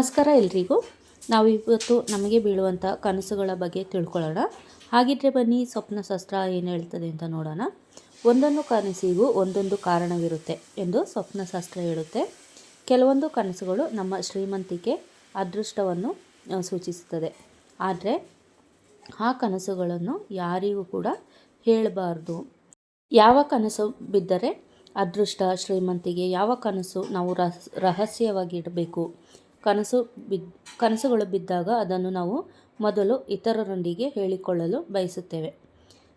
ನಮಸ್ಕಾರ ಎಲ್ರಿಗೂ. ನಾವು ಇವತ್ತು ನಮಗೆ ಬೀಳುವಂಥ ಕನಸುಗಳ ಬಗ್ಗೆ ತಿಳ್ಕೊಳ್ಳೋಣ. ಹಾಗಿದ್ರೆ ಬನ್ನಿ, ಸ್ವಪ್ನ ಶಾಸ್ತ್ರ ಏನು ಹೇಳ್ತದೆ ಅಂತ ನೋಡೋಣ. ಒಂದೊಂದು ಕನಸಿಗೂ ಒಂದೊಂದು ಕಾರಣವಿರುತ್ತೆ ಎಂದು ಸ್ವಪ್ನ ಶಾಸ್ತ್ರ ಹೇಳುತ್ತೆ. ಕೆಲವೊಂದು ಕನಸುಗಳು ನಮ್ಮ ಶ್ರೀಮಂತಿಕೆ ಅದೃಷ್ಟವನ್ನು ಸೂಚಿಸುತ್ತದೆ. ಆದರೆ ಆ ಕನಸುಗಳನ್ನು ಯಾರಿಗೂ ಕೂಡ ಹೇಳಬಾರ್ದು. ಯಾವ ಕನಸು ಬಿದ್ದರೆ ಅದೃಷ್ಟ, ಶ್ರೀಮಂತಿಗೆ ಯಾವ ಕನಸು ನಾವು ರಹಸ್, ರಹಸ್ಯವಾಗಿ ಇಡಬೇಕು? ಕನಸು ಬಿದ್, ಕನಸುಗಳು ಬಿದ್ದಾಗ ಅದನ್ನು ನಾವು ಮೊದಲು ಇತರರೊಂದಿಗೆ ಹೇಳಿಕೊಳ್ಳಲು ಬಯಸುತ್ತೇವೆ.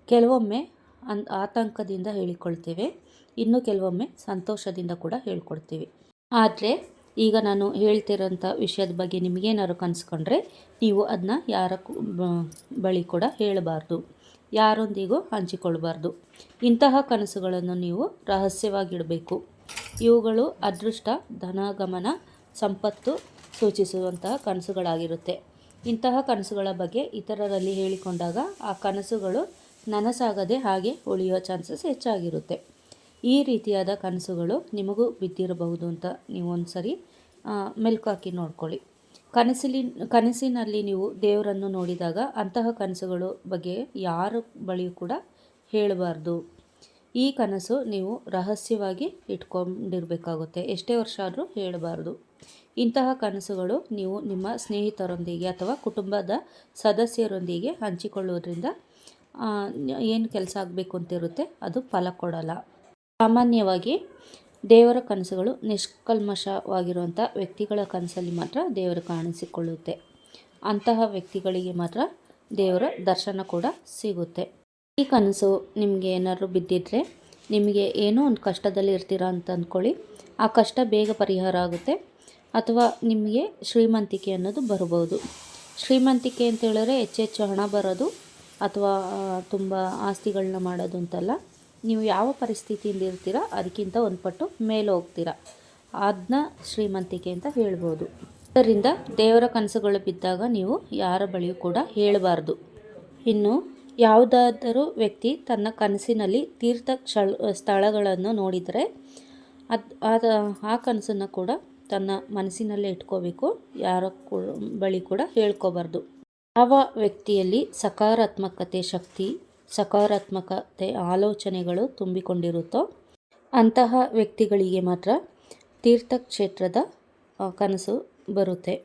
ಕೆಲವೊಮ್ಮೆ ಅನ್, ಆತಂಕದಿಂದ ಹೇಳಿಕೊಳ್ತೇವೆ. ಇನ್ನು ಕೆಲವೊಮ್ಮೆ ಸಂತೋಷದಿಂದ ಕೂಡ ಹೇಳ್ಕೊಳ್ತೀವಿ. ಆದರೆ, ಈಗ ನಾನು ಹೇಳ್ತಿರೋಂಥ ವಿಷಯದ ಬಗ್ಗೆ ನಿಮಗೇನಾದ್ರು ಕನಸ್ಕೊಂಡ್ರೆ, ನೀವು ಅದನ್ನ ಯಾರ ಬಳಿ ಕೂಡ ಹೇಳಬಾರ್ದು. ಯಾರೊಂದಿಗೂ ಹಂಚಿಕೊಳ್ಬಾರ್ದು. ಇಂತಹ ಕನಸುಗಳನ್ನು ನೀವು ರಹಸ್ಯವಾಗಿಡಬೇಕು. ಇವುಗಳು ಅದೃಷ್ಟ, ಧನಗಮನ, ಸಂಪತ್ತು ಸೂಚಿಸುವಂತಹ ಕನಸುಗಳಾಗಿರುತ್ತೆ. ಇಂತಹ ಕನಸುಗಳ ಬಗ್ಗೆ ಇತರರಲ್ಲಿ ಹೇಳಿಕೊಂಡಾಗ ಆ ಕನಸುಗಳು ನನಸಾಗದೆ ಹಾಗೆ ಉಳಿಯೋ ಚಾನ್ಸಸ್ ಹೆಚ್ಚಾಗಿರುತ್ತೆ. ಈ ರೀತಿಯಾದ ಕನಸುಗಳು ನಿಮಗೂ ಬಿದ್ದಿರಬಹುದು ಅಂತ ನೀವು ಒಂದು ಸರಿ ಮೆಲ್ಕಾಕಿ ನೋಡ್ಕೊಳ್ಳಿ. ಕನಸಿಲಿ, ಕನಸಿನಲ್ಲಿ ನೀವು ದೇವರನ್ನು ನೋಡಿದಾಗ ಅಂತಹ ಕನಸುಗಳು ಬಗ್ಗೆ ಯಾರ ಬಳಿಯೂ ಕೂಡ ಹೇಳಬಾರ್ದು. ಈ ಕನಸು ನೀವು ರಹಸ್ಯವಾಗಿ ಇಟ್ಕೊಂಡಿರಬೇಕಾಗುತ್ತೆ. ಎಷ್ಟೇ ವರ್ಷ ಆದರೂ ಹೇಳಬಾರ್ದು. ಇಂತಹ ಕನಸುಗಳು ನೀವು ನಿಮ್ಮ ಸ್ನೇಹಿತರೊಂದಿಗೆ ಅಥವಾ ಕುಟುಂಬದ ಸದಸ್ಯರೊಂದಿಗೆ ಹಂಚಿಕೊಳ್ಳೋದ್ರಿಂದ ಏನು ಕೆಲಸ ಆಗಬೇಕು ಅಂತಿರುತ್ತೆ? ಅದು ಫಲ ಕೊಡಲ್ಲ. ಸಾಮಾನ್ಯವಾಗಿ ದೇವರ ಕನಸುಗಳು ನಿಷ್ಕಲ್ಮಶವಾಗಿರುವಂಥ ವ್ಯಕ್ತಿಗಳ ಕನಸಲ್ಲಿ ಮಾತ್ರ ದೇವರು ಕಾಣಿಸಿಕೊಳ್ಳುತ್ತೆ. ಅಂತಹ ವ್ಯಕ್ತಿಗಳಿಗೆ ಮಾತ್ರ ದೇವರ ದರ್ಶನ ಕೂಡ ಸಿಗುತ್ತೆ. ಈ ಕನಸು ನಿಮಗೆ ಏನಾದರೂ ಬಿದ್ದಿದ್ರೆ ನಿಮಗೆ ಏನೋ ಒಂದು ಕಷ್ಟದಲ್ಲಿ ಇರ್ತೀರಾ ಅಂತ ಅಂದ್ಕೊಳ್ಳಿ ಆ ಕಷ್ಟ ಬೇಗ ಪರಿಹಾರ ಆಗುತ್ತೆ. ಅಥವಾ ನಿಮಗೆ ಶ್ರೀಮಂತಿಕೆ ಅನ್ನೋದು ಬರಬಹುದು. ಶ್ರೀಮಂತಿಕೆ ಅಂತ ಹೇಳಿದ್ರೆ ಹೆಚ್ಚು ಹಣ ಬರೋದು ಅಥವಾ ತುಂಬ ಆಸ್ತಿಗಳನ್ನ ಮಾಡೋದು ಅಂತಲ್ಲ. ನೀವು ಯಾವ ಪರಿಸ್ಥಿತಿಯಿಂದ ಇರ್ತೀರಾ ಅದಕ್ಕಿಂತ ಒಂದು ಪಟ್ಟು ಮೇಲೆ ಹೋಗ್ತೀರಾ. ಅದನ್ನ ಶ್ರೀಮಂತಿಕೆ ಅಂತ ಹೇಳ್ಬೋದು. ಅದರಿಂದ ದೇವರ ಕನಸುಗಳು ಬಿದ್ದಾಗ ನೀವು ಯಾರ ಬಳಿಯೂ ಕೂಡ ಹೇಳಬಾರ್ದು. ಇನ್ನು ಯಾವುದಾದರೂ ವ್ಯಕ್ತಿ ತನ್ನ ಕನಸಿನಲ್ಲಿ ತೀರ್ಥ ಸ್ಥಳಗಳನ್ನು ನೋಡಿದರೆ ಅದು ಆ ಕನಸನ್ನು ಕೂಡ ತನ್ನ ಮನಸ್ಸಿನಲ್ಲೇ ಇಟ್ಕೋಬೇಕು. ಯಾರ ಬಳಿ ಕೂಡ ಹೇಳ್ಕೋಬಾರ್ದು. ಯಾವ ವ್ಯಕ್ತಿಯಲ್ಲಿ ಸಕಾರಾತ್ಮಕತೆ ಶಕ್ತಿ, ಸಕಾರಾತ್ಮಕತೆ ಆಲೋಚನೆಗಳು ತುಂಬಿಕೊಂಡಿರುತ್ತೋ ಅಂತಹ ವ್ಯಕ್ತಿಗಳಿಗೆ ಮಾತ್ರ ತೀರ್ಥಕ್ಷೇತ್ರದ ಕನಸು ಬರುತ್ತೆ.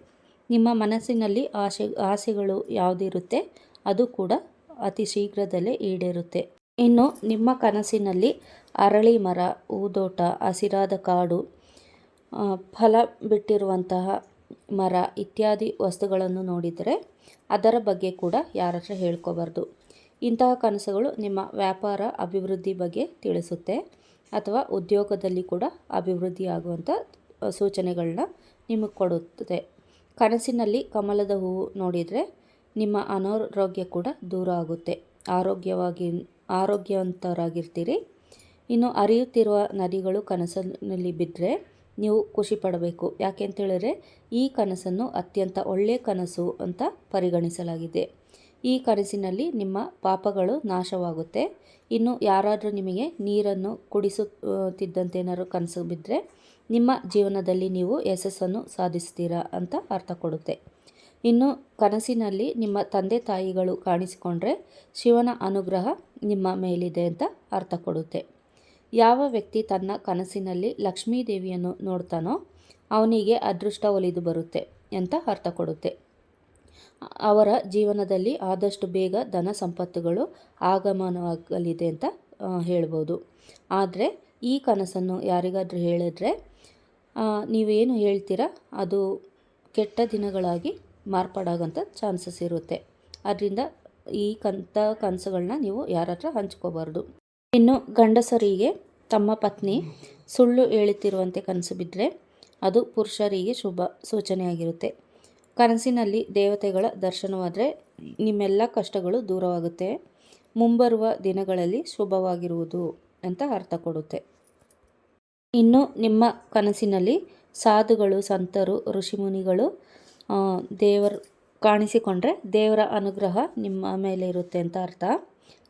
ನಿಮ್ಮ ಮನಸ್ಸಿನಲ್ಲಿ ಆಸೆ ಆಸೆಗಳು ಯಾವುದಿರುತ್ತೆ ಅದು ಕೂಡ ಅತಿ ಶೀಘ್ರದಲ್ಲೇ ಈಡೇರುತ್ತೆ. ಇನ್ನು ನಿಮ್ಮ ಕನಸಿನಲ್ಲಿ ಅರಳಿ ಮರ, ಹೂದೋಟ, ಹಸಿರಾದ ಕಾಡು ಫಲ ಬಿಟ್ಟಿರುವಂತಹ ಮರ ಇತ್ಯಾದಿ ವಸ್ತುಗಳನ್ನು ನೋಡಿದರೆ ಅದರ ಬಗ್ಗೆ ಕೂಡ ಯಾರ ಹತ್ರ ಹೇಳ್ಕೋಬಾರ್ದು. ಇಂತಹ ಕನಸುಗಳು ನಿಮ್ಮ ವ್ಯಾಪಾರ ಅಭಿವೃದ್ಧಿ ಬಗ್ಗೆ ತಿಳಿಸುತ್ತೆ ಅಥವಾ ಉದ್ಯೋಗದಲ್ಲಿ ಕೂಡ ಅಭಿವೃದ್ಧಿ ಆಗುವಂಥ ಸೂಚನೆಗಳನ್ನ ನಿಮಗೆ ಕೊಡುತ್ತದೆ ಕನಸಿನಲ್ಲಿ ಕಮಲದ ಹೂವು ನೋಡಿದರೆ ನಿಮ್ಮ ಅನಾರೋಗ್ಯ ಕೂಡ ದೂರ ಆಗುತ್ತೆ. ಆರೋಗ್ಯವಾಗಿ, ಆರೋಗ್ಯವಂತರಾಗಿರ್ತೀರಿ. ಇನ್ನು ಹರಿಯುತ್ತಿರುವ ನದಿಗಳು ಕನಸಿನಲ್ಲಿ ಬಿದ್ದರೆ ನೀವು ಖುಷಿ ಪಡಬೇಕು. ಯಾಕೆ ಅಂತ ಈ ಕನಸನ್ನು ಅತ್ಯಂತ ಒಳ್ಳೆಯ ಕನಸು ಅಂತ ಪರಿಗಣಿಸಲಾಗಿದೆ. ಈ ಕನಸಿನಲ್ಲಿ ನಿಮ್ಮ ಪಾಪಗಳು ನಾಶವಾಗುತ್ತೆ. ಇನ್ನು ಯಾರಾದರೂ ನಿಮಗೆ ನೀರನ್ನು ಕುಡಿಸುತ್ತಿದ್ದಂತೆ ಏನಾದರೂ ಕನಸು ಬಿದ್ದರೆ ನಿಮ್ಮ ಜೀವನದಲ್ಲಿ ನೀವು ಯಶಸ್ಸನ್ನು ಸಾಧಿಸ್ತೀರಾ ಅಂತ ಅರ್ಥ ಕೊಡುತ್ತೆ. ಇನ್ನು ಕನಸಿನಲ್ಲಿ ನಿಮ್ಮ ತಂದೆ ತಾಯಿಗಳು ಕಾಣಿಸಿಕೊಂಡ್ರೆ ಶಿವನ ಅನುಗ್ರಹ ನಿಮ್ಮ ಮೇಲಿದೆ ಅಂತ ಅರ್ಥ ಕೊಡುತ್ತೆ. ಯಾವ ವ್ಯಕ್ತಿ ತನ್ನ ಕನಸಿನಲ್ಲಿ ಲಕ್ಷ್ಮೀದೇವಿಯನ್ನು ನೋಡ್ತಾನೋ ಅವನಿಗೆ ಅದೃಷ್ಟ ಒಲಿದು ಬರುತ್ತೆ ಅಂತ ಅರ್ಥ ಕೊಡುತ್ತೆ. ಅವರ ಜೀವನದಲ್ಲಿ ಆದಷ್ಟು ಬೇಗ ಧನ ಸಂಪತ್ತುಗಳು ಆಗಮನವಾಗಲಿದೆ ಅಂತ ಹೇಳ್ಬೋದು. ಆದರೆ ಈ ಕನಸನ್ನು ಯಾರಿಗಾದರೂ ಹೇಳಿದ್ರೆ ನೀವೇನು ಹೇಳ್ತೀರಾ? ಅದು ಕೆಟ್ಟ ದಿನಗಳಾಗಿ ಮಾರ್ಪಾಡಾಗೋಂಥ ಚಾನ್ಸಸ್ ಇರುತ್ತೆ. ಅದರಿಂದ ಈ ಕಂತ ಕನಸುಗಳನ್ನ ನೀವು ಯಾರ ಹತ್ರ ಹಂಚ್ಕೋಬಾರ್ದು. ಇನ್ನು ಗಂಡಸರಿಗೆ ತಮ್ಮ ಪತ್ನಿ ಸುಳ್ಳು ಹೇಳುತ್ತಿರುವಂತೆ ಕನಸು ಬಿದ್ದರೆ ಅದು ಪುರುಷರಿಗೆ ಶುಭ ಸೂಚನೆಯಾಗಿರುತ್ತೆ ಕನಸಿನಲ್ಲಿ ದೇವತೆಗಳ ದರ್ಶನವಾದರೆ ನಿಮ್ಮೆಲ್ಲ ಕಷ್ಟಗಳು ದೂರವಾಗುತ್ತೆ. ಮುಂಬರುವ ದಿನಗಳಲ್ಲಿ ಶುಭವಾಗಿರುವುದು ಅಂತ ಅರ್ಥ ಕೊಡುತ್ತೆ. ಇನ್ನು ನಿಮ್ಮ ಕನಸಿನಲ್ಲಿ ಸಾಧುಗಳು, ಸಂತರು ಋಷಿಮುನಿಗಳು ದೇವರು ಕಾಣಿಸಿಕೊಂಡ್ರೆ ದೇವರ ಅನುಗ್ರಹ ನಿಮ್ಮ ಮೇಲೆ ಇರುತ್ತೆ ಅಂತ ಅರ್ಥ.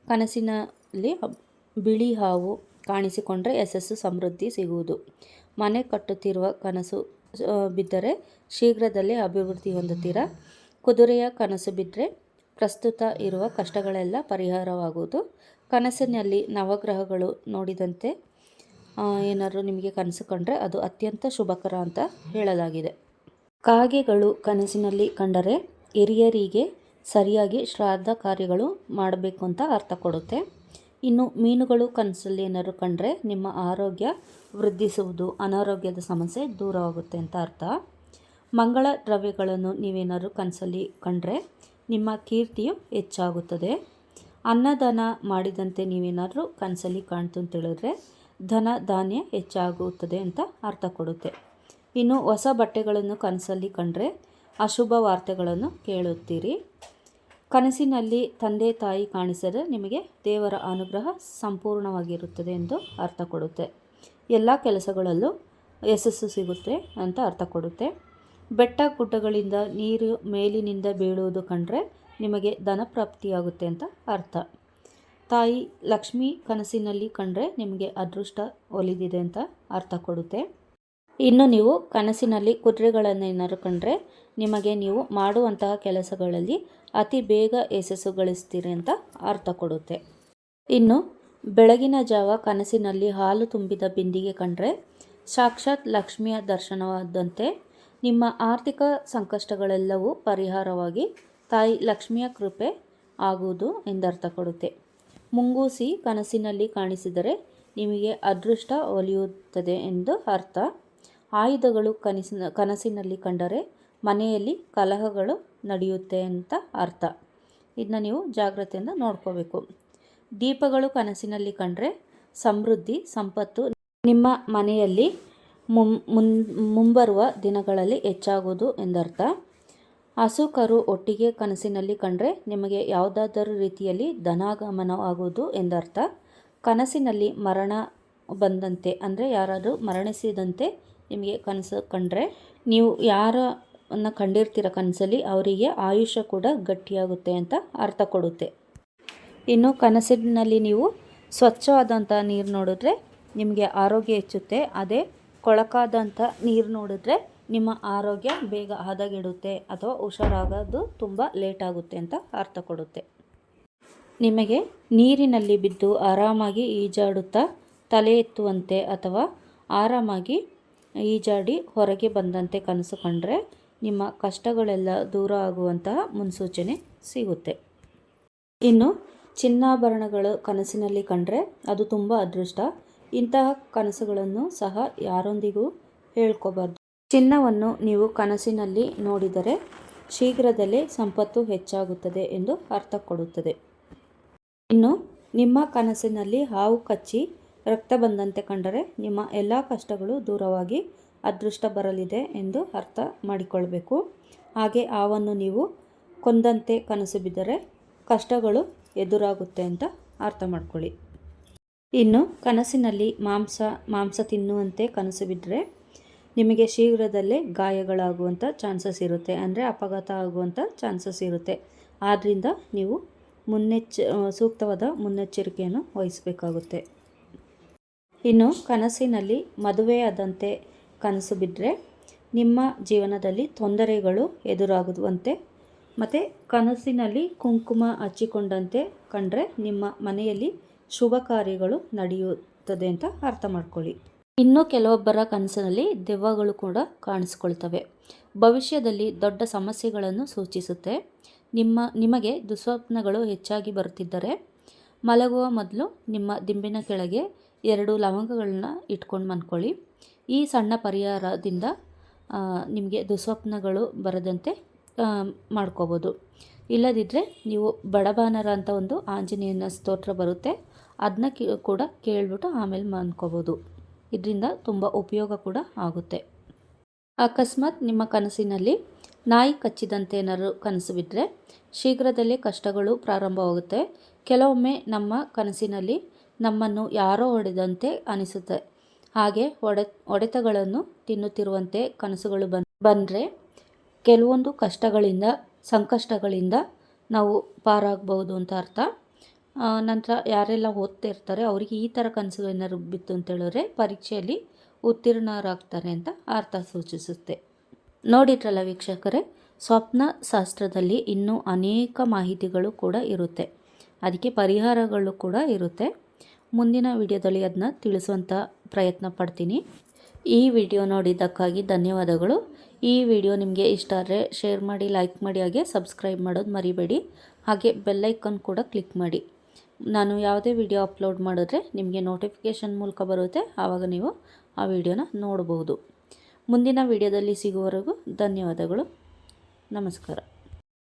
ಕನಸಿನಲ್ಲಿ ಬಿಳಿ ಹಾವು ಕಾಣಿಸಿಕೊಂಡ್ರೆ ಯಶಸ್ಸು, ಸಮೃದ್ಧಿ ಸಿಗುವುದು. ಮನೆ ಕಟ್ಟುತ್ತಿರುವ ಕನಸು ಬಿದ್ದರೆ ಶೀಘ್ರದಲ್ಲೇ ಅಭಿವೃದ್ಧಿ ಹೊಂದುತ್ತೀರಾ? ಕುದುರೆಯ ಕನಸು ಬಿದ್ದರೆ ಪ್ರಸ್ತುತ ಇರುವ ಕಷ್ಟಗಳೆಲ್ಲ ಪರಿಹಾರವಾಗುವುದು. ಕನಸಿನಲ್ಲಿ ನವಗ್ರಹಗಳು ನೋಡಿದಂತೆ ಏನಾದರೂ ನಿಮಗೆ ಕನಸು ಕಂಡ್ರೆ ಅದು ಅತ್ಯಂತ ಶುಭಕರ ಅಂತ ಹೇಳಲಾಗಿದೆ. ಕಾಗೆಗಳು ಕನಸಿನಲ್ಲಿ ಕಂಡರೆ ಹಿರಿಯರಿಗೆ ಸರಿಯಾಗಿ ಶ್ರಾದ್ದ ಕಾರ್ಯಗಳು ಮಾಡಬೇಕು ಅಂತ ಅರ್ಥ ಕೊಡುತ್ತೆ. ಇನ್ನು ಮೀನುಗಳು ಕನಸಲ್ಲಿ ಏನಾದ್ರು ಕಂಡರೆ ನಿಮ್ಮ ಆರೋಗ್ಯ ವೃದ್ಧಿಸುವುದು, ಅನಾರೋಗ್ಯದ ಸಮಸ್ಯೆ ದೂರವಾಗುತ್ತೆ ಅಂತ ಅರ್ಥ. ಮಂಗಳ ದ್ರವ್ಯಗಳನ್ನು ನೀವೇನಾದ್ರು ಕನಸಲ್ಲಿ ಕಂಡರೆ ನಿಮ್ಮ ಕೀರ್ತಿಯು ಹೆಚ್ಚಾಗುತ್ತದೆ. ಅನ್ನದಾನ ಮಾಡಿದಂತೆ ನೀವೇನಾದರೂ ಕನಸಲ್ಲಿ ಕಾಣ್ತು ಅಂತ ಹೇಳಿದ್ರೆ ಧನ ಧಾನ್ಯ ಹೆಚ್ಚಾಗುತ್ತದೆ ಅಂತ ಅರ್ಥ ಕೊಡುತ್ತೆ. ಇನ್ನು ಹೊಸ ಬಟ್ಟೆಗಳನ್ನು ಕನಸಲ್ಲಿ ಕಂಡ್ರೆ ಅಶುಭ ವಾರ್ತೆಗಳನ್ನು ಕೇಳುತ್ತೀರಿ. ಕನಸಿನಲ್ಲಿ ತಂದೆ ತಾಯಿ ಕಾಣಿಸಿದರೆ ನಿಮಗೆ ದೇವರ ಅನುಗ್ರಹ ಸಂಪೂರ್ಣವಾಗಿರುತ್ತದೆ ಎಂದು ಅರ್ಥ ಕೊಡುತ್ತೆ. ಎಲ್ಲ ಕೆಲಸಗಳಲ್ಲೂ ಯಶಸ್ಸು ಸಿಗುತ್ತೆ ಅಂತ ಅರ್ಥ ಕೊಡುತ್ತೆ. ಬೆಟ್ಟ ಗುಡ್ಡಗಳಿಂದ ನೀರು ಮೇಲಿನಿಂದ ಬೀಳುವುದು ಕಂಡ್ರೆ ನಿಮಗೆ ಧನ ಪ್ರಾಪ್ತಿಯಾಗುತ್ತೆ ಅಂತ ಅರ್ಥ. ತಾಯಿ ಲಕ್ಷ್ಮಿ ಕನಸಿನಲ್ಲಿ ಕಂಡ್ರೆ ನಿಮಗೆ ಅದೃಷ್ಟ ಒಲಿದಿದೆ ಅಂತ ಅರ್ಥ ಕೊಡುತ್ತೆ. ಇನ್ನು ನೀವು ಕನಸಿನಲ್ಲಿ ಕುದುರೆಗಳನ್ನು ಏನಾದ್ರು ಕಂಡ್ರೆ ನಿಮಗೆ ನೀವು ಮಾಡುವಂತಹ ಕೆಲಸಗಳಲ್ಲಿ ಅತಿ ಬೇಗ ಯಶಸ್ಸು ಗಳಿಸ್ತೀರಿ ಅಂತ ಅರ್ಥ ಕೊಡುತ್ತೆ. ಇನ್ನು ಬೆಳಗಿನ ಜಾವ ಕನಸಿನಲ್ಲಿ ಹಾಲು ತುಂಬಿದ ಬಿಂದಿಗೆ ಕಂಡ್ರೆ ಸಾಕ್ಷಾತ್ ಲಕ್ಷ್ಮಿಯ ದರ್ಶನವಾದಂತೆ ನಿಮ್ಮ ಆರ್ಥಿಕ ಸಂಕಷ್ಟಗಳೆಲ್ಲವೂ ಪರಿಹಾರವಾಗಿ ತಾಯಿ ಲಕ್ಷ್ಮಿಯ ಕೃಪೆ ಆಗುವುದು ಎಂದರ್ಥ ಕೊಡುತ್ತೆ. ಮುಂಗೂಸಿ ಕನಸಿನಲ್ಲಿ ಕಾಣಿಸಿದರೆ ನಿಮಗೆ ಅದೃಷ್ಟ ಒಲಿಯುತ್ತದೆ ಎಂದು ಅರ್ಥ. ಆಯುಧಗಳು ಕನಸಿನ, ಕನಸಿನಲ್ಲಿ ಕಂಡರೆ ಮನೆಯಲ್ಲಿ ಕಲಹಗಳು ನಡೆಯುತ್ತೆ ಅಂತ ಅರ್ಥ. ಇದನ್ನ ನೀವು ಜಾಗ್ರತೆಯಿಂದ ನೋಡ್ಕೋಬೇಕು. ದೀಪಗಳು ಕನಸಿನಲ್ಲಿ ಕಂಡರೆ ಸಮೃದ್ಧಿ, ಸಂಪತ್ತು ನಿಮ್ಮ ಮನೆಯಲ್ಲಿ ಮುಂ ಮುಂಬರುವ ದಿನಗಳಲ್ಲಿ ಹೆಚ್ಚಾಗುವುದು ಎಂದರ್ಥ. ಹಸು ಕರು ಒಟ್ಟಿಗೆ ಕನಸಿನಲ್ಲಿ ಕಂಡರೆ ನಿಮಗೆ ಯಾವುದಾದರೂ ರೀತಿಯಲ್ಲಿ ಧನಾಗಮನವಾಗುವುದು ಎಂದರ್ಥ. ಕನಸಿನಲ್ಲಿ ಮರಣ ಬಂದಂತೆ, ಅಂದರೆ ಯಾರಾದರೂ ಮರಣಿಸಿದಂತೆ ನಿಮಗೆ ಕನಸು ಕಂಡ್ರೆ ನೀವು ಯಾರನ್ನು ಕಂಡಿರ್ತೀರ ಕನಸಲ್ಲಿ ಅವರಿಗೆ ಆಯುಷ್ಯ ಕೂಡ ಗಟ್ಟಿಯಾಗುತ್ತೆ ಅಂತ ಅರ್ಥ ಕೊಡುತ್ತೆ. ಇನ್ನು ಕನಸಿನಲ್ಲಿ ನೀವು ಸ್ವಚ್ಛವಾದಂಥ ನೀರು ನೋಡಿದ್ರೆ ನಿಮಗೆ ಆರೋಗ್ಯ ಹೆಚ್ಚುತ್ತೆ. ಅದೇ ಕೊಳಕಾದಂಥ ನೀರು ನೋಡಿದ್ರೆ ನಿಮ್ಮ ಆರೋಗ್ಯ ಬೇಗ ಹದಗೆಡುತ್ತೆ ಅಥವಾ ಹುಷಾರಾಗೋದು ತುಂಬ ಲೇಟ್ ಆಗುತ್ತೆ ಅಂತ ಅರ್ಥ ಕೊಡುತ್ತೆ. ನಿಮಗೆ ನೀರಿನಲ್ಲಿ ಬಿದ್ದು ಆರಾಮಾಗಿ ಈಜಾಡುತ್ತಾ ತಲೆ ಎತ್ತುವಂತೆ ಅಥವಾ ಆರಾಮಾಗಿ ಈಜಾಡಿ ಹೊರಗೆ ಬಂದಂತೆ ಕನಸು ಕಂಡರೆ ನಿಮ್ಮ ಕಷ್ಟಗಳೆಲ್ಲ ದೂರ ಆಗುವಂತಹ ಮುನ್ಸೂಚನೆ ಸಿಗುತ್ತೆ. ಇನ್ನು ಚಿನ್ನಾಭರಣಗಳು ಕನಸಿನಲ್ಲಿ ಕಂಡರೆ ಅದು ತುಂಬ ಅದೃಷ್ಟ. ಇಂತಹ ಕನಸುಗಳನ್ನು ಸಹ ಯಾರೊಂದಿಗೂ ಹೇಳ್ಕೋಬಾರ್ದು. ಚಿನ್ನವನ್ನು ನೀವು ಕನಸಿನಲ್ಲಿ ನೋಡಿದರೆ ಶೀಘ್ರದಲ್ಲೇ ಸಂಪತ್ತು ಹೆಚ್ಚಾಗುತ್ತದೆ ಎಂದು ಅರ್ಥ ಕೊಡುತ್ತದೆ. ಇನ್ನು ನಿಮ್ಮ ಕನಸಿನಲ್ಲಿ ಹಾವು ಕಚ್ಚಿ ರಕ್ತ ಬಂದಂತೆ ಕಂಡರೆ ನಿಮ್ಮ ಎಲ್ಲ ಕಷ್ಟಗಳು ದೂರವಾಗಿ ಅದೃಷ್ಟ ಬರಲಿದೆ ಎಂದು ಅರ್ಥ ಮಾಡಿಕೊಳ್ಬೇಕು. ಹಾಗೆ ಆವನ್ನು ನೀವು ಕೊಂದಂತೆ ಕನಸು ಬಿದ್ದರೆ ಕಷ್ಟಗಳು ಎದುರಾಗುತ್ತೆ ಅಂತ ಅರ್ಥ ಮಾಡ್ಕೊಳ್ಳಿ. ಇನ್ನು ಕನಸಿನಲ್ಲಿ ಮಾಂಸ ಮಾಂಸ ತಿನ್ನುವಂತೆ ಕನಸು ಬಿದ್ದರೆ ನಿಮಗೆ ಶೀಘ್ರದಲ್ಲೇ ಗಾಯಗಳಾಗುವಂಥ ಚಾನ್ಸಸ್ ಇರುತ್ತೆ, ಅಂದರೆ ಅಪಘಾತ ಆಗುವಂಥ ಚಾನ್ಸಸ್ ಇರುತ್ತೆ. ಆದ್ದರಿಂದ ನೀವು ಮುನ್ನೆಚ್ಚ, ಸೂಕ್ತವಾದ ಮುನ್ನೆಚ್ಚರಿಕೆಯನ್ನು ವಹಿಸಬೇಕಾಗುತ್ತೆ. ಇನ್ನು ಕನಸಿನಲ್ಲಿ ಮದುವೆಯಾದಂತೆ ಕನಸು ಬಿದ್ದರೆ ನಿಮ್ಮ ಜೀವನದಲ್ಲಿ ತೊಂದರೆಗಳು ಎದುರಾಗುವಂತೆ. ಮತ್ತು ಕನಸಿನಲ್ಲಿ ಕುಂಕುಮ ಹಚ್ಚಿಕೊಂಡಂತೆ ಕಂಡ್ರೆ ನಿಮ್ಮ ಮನೆಯಲ್ಲಿ ಶುಭ ಕಾರ್ಯಗಳು ನಡೆಯುತ್ತದೆ ಅಂತ ಅರ್ಥ ಮಾಡ್ಕೊಳ್ಳಿ. ಇನ್ನು ಕೆಲವೊಬ್ಬರ ಕನಸಿನಲ್ಲಿ ದೆವ್ವಗಳು ಕೂಡ ಕಾಣಿಸ್ಕೊಳ್ತವೆ. ಭವಿಷ್ಯದಲ್ಲಿ ದೊಡ್ಡ ಸಮಸ್ಯೆಗಳನ್ನು ಸೂಚಿಸುತ್ತೆ. ನಿಮ್ಮ, ನಿಮಗೆ ದುಸ್ವಪ್ನಗಳು ಹೆಚ್ಚಾಗಿ ಬರುತ್ತಿದ್ದರೆ ಮಲಗುವ ಮೊದಲು ನಿಮ್ಮ ದಿಂಬಿನ ಕೆಳಗೆ ಎರಡು ಲವಂಗಗಳನ್ನ ಇಟ್ಕೊಂಡು ಮನ್ಕೊಳ್ಳಿ. ಈ ಸಣ್ಣ ಪರಿಹಾರದಿಂದ ನಿಮಗೆ ದುಸ್ವಪ್ನಗಳು ಬರದಂತೆ ಮಾಡ್ಕೋಬೋದು. ಇಲ್ಲದಿದ್ದರೆ ನೀವು ಬಡಬಾನರ ಅಂತ ಒಂದು ಆಂಜನೇಯನ ಸ್ತೋತ್ರ ಬರುತ್ತೆ. ಅದನ್ನ ಕೂಡ ಕೇಳಿಬಿಟ್ಟು ಆಮೇಲೆ ಮನ್ಕೋಬೋದು. ಇದರಿಂದ ತುಂಬ ಉಪಯೋಗ ಕೂಡ ಆಗುತ್ತೆ. ಅಕಸ್ಮಾತ್ ನಿಮ್ಮ ಕನಸಿನಲ್ಲಿ ನಾಯಿ ಕಚ್ಚಿದಂತೆ ಏನಾದರೂ ಕನಸು ಬಿದ್ದರೆ ಶೀಘ್ರದಲ್ಲೇ ಕಷ್ಟಗಳು ಪ್ರಾರಂಭವಾಗುತ್ತೆ. ಕೆಲವೊಮ್ಮೆ ನಮ್ಮ ಕನಸಿನಲ್ಲಿ ನಮ್ಮನ್ನು ಯಾರೋ ಹೊಡೆದಂತೆ ಅನಿಸುತ್ತೆ. ಹಾಗೆ ಒಡೆ, ಒಡೆತಗಳನ್ನು ತಿನ್ನುತ್ತಿರುವಂತೆ ಕನಸುಗಳು ಬನ್, ಬಂದರೆ ಕೆಲವೊಂದು ಕಷ್ಟಗಳಿಂದ, ಸಂಕಷ್ಟಗಳಿಂದ ನಾವು ಪಾರಾಗಬಹುದು ಅಂತ ಅರ್ಥ. ನಂತರ ಯಾರೆಲ್ಲ ಓದ್ತಾ ಇರ್ತಾರೆ, ಅವರಿಗೆ ಈ ಥರ ಕನಸು ಏನಾದ್ರು ಬಿತ್ತು ಅಂತ ಹೇಳಿದ್ರೆ ಪರೀಕ್ಷೆಯಲ್ಲಿ ಉತ್ತೀರ್ಣರಾಗ್ತಾರೆ ಅಂತ ಅರ್ಥ ಸೂಚಿಸುತ್ತೆ. ನೋಡಿದ್ರಲ್ಲ ವೀಕ್ಷಕರೇ ಸ್ವಪ್ನ ಶಾಸ್ತ್ರದಲ್ಲಿ ಇನ್ನೂ ಅನೇಕ ಮಾಹಿತಿಗಳು ಕೂಡ ಇರುತ್ತೆ. ಅದಕ್ಕೆ ಪರಿಹಾರಗಳು ಕೂಡ ಇರುತ್ತೆ. ಮುಂದಿನ ವಿಡಿಯೋದಲ್ಲಿ ಅದನ್ನ ತಿಳಿಸುವಂಥ ಪ್ರಯತ್ನ ಪಡ್ತೀನಿ. ಈ ವಿಡಿಯೋ ನೋಡಿದ್ದಕ್ಕಾಗಿ ಧನ್ಯವಾದಗಳು. ಈ ವಿಡಿಯೋ ನಿಮಗೆ ಇಷ್ಟ ಆದರೆ ಶೇರ್ ಮಾಡಿ, ಲೈಕ್ ಮಾಡಿ, ಹಾಗೆ ಸಬ್ಸ್ಕ್ರೈಬ್ ಮಾಡೋದು ಮರಿಬೇಡಿ. ಹಾಗೆ ಬೆಲ್ಲೈಕನ್ ಕೂಡ ಕ್ಲಿಕ್ ಮಾಡಿ. ನಾನು ಯಾವುದೇ ವಿಡಿಯೋ ಅಪ್ಲೋಡ್ ಮಾಡಿದ್ರೆ ನಿಮಗೆ ನೋಟಿಫಿಕೇಷನ್ ಮೂಲಕ ಬರುತ್ತೆ. ಆವಾಗ ನೀವು ಆ ವಿಡಿಯೋನ ನೋಡಬಹುದು ಮುಂದಿನ ವಿಡಿಯೋದಲ್ಲಿ ಸಿಗುವವರೆಗೂ ಧನ್ಯವಾದಗಳು. ನಮಸ್ಕಾರ.